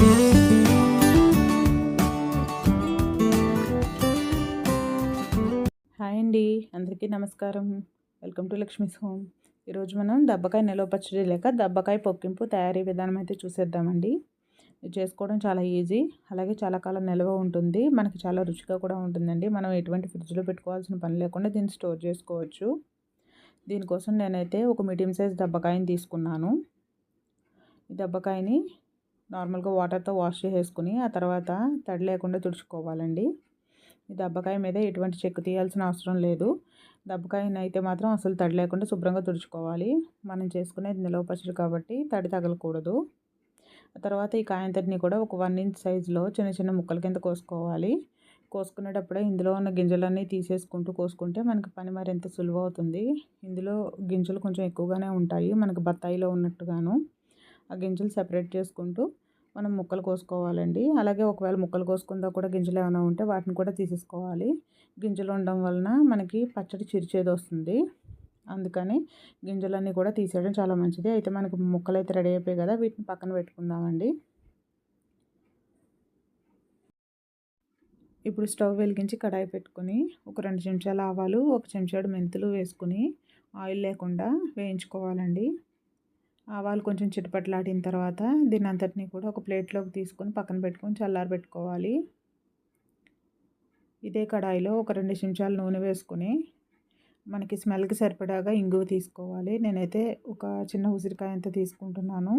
Hi అండి అందరికీ నమస్కారం. Welcome to Lakshmi's home. ఈరోజు మనం దబ్బకాయ నిలవ పచ్చడి లేక దబ్బకాయ పొక్కింపు తయారీ విధానం అయితే చూసేద్దామండి. ఇది చేసుకోవడం చాలా ఈజీ అలాగే చాలా కాలం నిల్వ ఉంటుంది. మనకి చాలా రుచిగా కూడా ఉంటుందండి. మనం ఎటువంటి ఫ్రిడ్జ్లో పెట్టుకోవాల్సిన పని లేకుండా దీన్ని స్టోర్ చేసుకోవచ్చు. దీనికోసం నేనైతే ఒక మీడియం సైజ్ దబ్బకాయని తీసుకున్నాను. ఈ దబ్బకాయని నార్మల్గా వాటర్తో వాష్ చేసేసుకుని ఆ తర్వాత తడి లేకుండా తుడుచుకోవాలండి. ఈ దబ్బకాయ మీద ఎటువంటి చెక్కు తీయాల్సిన అవసరం లేదు. దబ్బకాయని అయితే మాత్రం అసలు తడి లేకుండా శుభ్రంగా తుడుచుకోవాలి. మనం చేసుకునేది నిలవ పచ్చడి కాబట్టి తడి తగలకూడదు. ఆ తర్వాత ఈ కాయంతటిని కూడా ఒక వన్ ఇంచ్ సైజులో చిన్న చిన్న ముక్కల కింద కోసుకోవాలి. కోసుకునేటప్పుడే ఇందులో ఉన్న గింజలన్నీ తీసేసుకుంటూ కోసుకుంటే మనకి పని మరింత సులువు అవుతుంది. ఇందులో గింజలు కొంచెం ఎక్కువగానే ఉంటాయి. మనకు బత్తాయిలో ఉన్నట్టుగాను. ఆ గింజలు సెపరేట్ చేసుకుంటూ మనం ముక్కలు కోసుకోవాలండి. అలాగే ఒకవేళ ముక్కలు కోసుకుందా కూడా గింజలు ఏమైనా ఉంటే వాటిని కూడా తీసేసుకోవాలి. గింజలు ఉండడం వలన మనకి పచ్చడి చిరిచేది వస్తుంది. అందుకని గింజలన్నీ కూడా తీసేయడం చాలా మంచిది. అయితే మనకి ముక్కలు అయితే రెడీ అయిపోయాయి కదా వీటిని పక్కన పెట్టుకుందామండి. ఇప్పుడు స్టవ్ వెలిగించి కడాయి పెట్టుకొని ఒక రెండు చెంచాల ఆవాలు ఒక చెంచాడు మెంతులు వేసుకుని ఆయిల్ లేకుండా వేయించుకోవాలండి. ఆవాలు కొంచెం చిటపట్లాడిన తర్వాత దీని అంతటిని కూడా ఒక ప్లేట్లోకి తీసుకొని పక్కన పెట్టుకొని చల్లారి పెట్టుకోవాలి. ఇదే కడాయిలో ఒక రెండు చెంచాలు నూనె వేసుకొని మనకి స్మెల్కి సరిపడాగా ఇంగువ తీసుకోవాలి. నేనైతే ఒక చిన్న ఉసిరికాయ అంత తీసుకుంటున్నాను.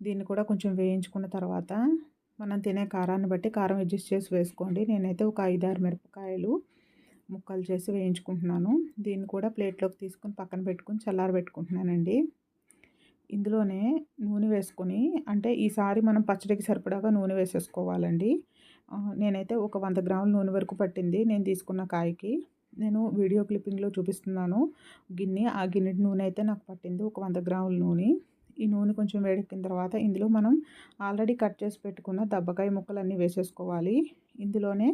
దీన్ని కూడా కొంచెం వేయించుకున్న తర్వాత మనం తినే కారాన్ని బట్టి కారం అడ్జస్ట్ చేసి వేసుకోండి. నేనైతే ఒక ఐదారు మిరపకాయలు ముక్కలు చేసి వేయించుకుంటున్నాను. దీన్ని కూడా ప్లేట్లోకి తీసుకొని పక్కన పెట్టుకొని చల్లారి పెట్టుకుంటున్నానండి. ఇందులోనే నూనె వేసుకొని అంటే ఈసారి మనం పచ్చడికి సరిపడాగా నూనె వేసేసుకోవాలండి. నేనైతే ఒక వంద గ్రాముల నూనె వరకు పట్టింది నేను తీసుకున్న కాయకి. నేను వీడియో క్లిప్పింగ్లో చూపిస్తున్నాను. గిన్నె ఆ గిన్నె నూనె అయితే నాకు పట్టింది ఒక వంద గ్రాముల నూనె. ఈ నూనె కొంచెం వేడెక్కిన తర్వాత ఇందులో మనం ఆల్రెడీ కట్ చేసి పెట్టుకున్న దబ్బకాయ ముక్కలన్నీ వేసేసుకోవాలి. ఇందులోనే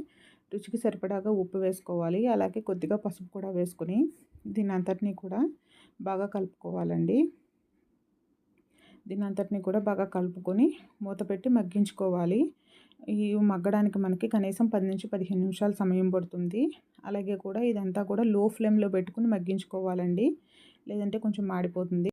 రుచికి సరిపడాగా ఉప్పు వేసుకోవాలి. అలాగే కొద్దిగా పసుపు కూడా వేసుకుని దీని అంతటినీ కూడా బాగా కలుపుకోవాలండి. దీని అంతటిని కూడా బాగా కలుపుకొని మూత పెట్టి మగ్గించుకోవాలి. ఈ మగ్గడానికి మనకి కనీసం పది నుంచి పదిహేను నిమిషాలు సమయం పడుతుంది. అలాగే కూడా ఇదంతా కూడా లో ఫ్లేమ్లో పెట్టుకుని మగ్గించుకోవాలండి. లేదంటే కొంచెం మాడిపోతుంది.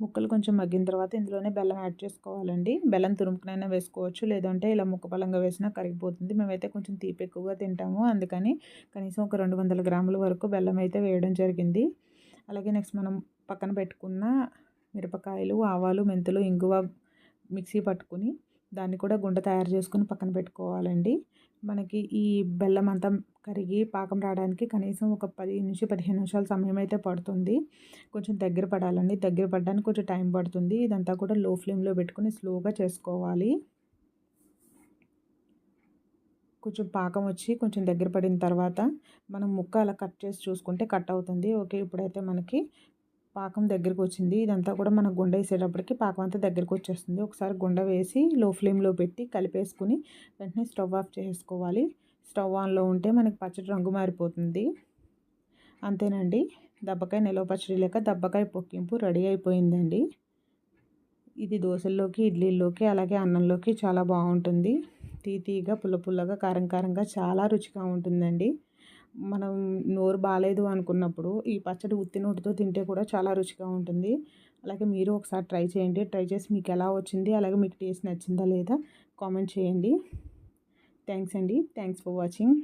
ముక్కలు కొంచెం మగ్గిన తర్వాత ఇందులోనే బెల్లం యాడ్ చేసుకోవాలండి. బెల్లం తురుముకునైనా వేసుకోవచ్చు. లేదంటే ఇలా ముక్క బలంగా వేసినా కరిగిపోతుంది. మేమైతే కొంచెం తీపి ఎక్కువగా తింటాము. అందుకని కనీసం ఒక రెండు వందల గ్రాముల వరకు బెల్లం అయితే వేయడం జరిగింది. అలాగే నెక్స్ట్ మనం పక్కన పెట్టుకున్న మిరపకాయలు ఆవాలు మెంతులు ఇంగువ మిక్సీ పట్టుకుని దాన్ని కూడా గుండ తయారు చేసుకుని పక్కన పెట్టుకోవాలండి. మనకి ఈ బెల్లం అంతా కరిగి పాకం రావడానికి కనీసం ఒక పది నుంచి పదిహేను నిమిషాల సమయం అయితే పడుతుంది. కొంచెం దగ్గర పడాలండి. దగ్గర పడడానికి కొంచెం టైం పడుతుంది. ఇదంతా కూడా లో ఫ్లేమ్లో పెట్టుకుని స్లోగా చేసుకోవాలి. కొంచెం పాకం వచ్చి కొంచెం దగ్గర పడిన తర్వాత మనం ముక్క అలా కట్ చేసి చూసుకుంటే కట్ అవుతుంది. ఓకే ఇప్పుడైతే మనకి పాకం దగ్గరకు వచ్చింది ఇదంతా కూడా మనం గుండ వేసేటప్పటికి పాకం అంతా దగ్గరకు వచ్చేస్తుంది ఒకసారి గుండ వేసి లో ఫ్లేమ్లో పెట్టి కలిపేసుకుని వెంటనే స్టవ్ ఆఫ్ చేసుకోవాలి. స్టవ్ ఆన్లో ఉంటే మనకి పచ్చడి రంగు మారిపోతుంది. అంతేనండి. దబ్బకాయ నిలవ పచ్చడి లేక దబ్బకాయ పొక్కింపు రెడీ అయిపోయిందండి. ఇది దోశల్లోకి ఇడ్లీల్లోకి అలాగే అన్నంలోకి చాలా బాగుంటుంది. తీతీగా పుల్ల పుల్లగా కారం కారంగా చాలా రుచిగా ఉంటుందండి. మనం నోరు బాగాలేదు అనుకున్నప్పుడు ఈ పచ్చడి ఉత్తి నోటితో తింటే కూడా చాలా రుచిగా ఉంటుంది. అలాగే మీరు ఒకసారి ట్రై చేయండి. ట్రై చేసి మీకు ఎలా వచ్చింది అలాగే మీకు టేస్ట్ నచ్చిందా లేదా కామెంట్ చేయండి. థ్యాంక్స్ అండి. Thanks for watching.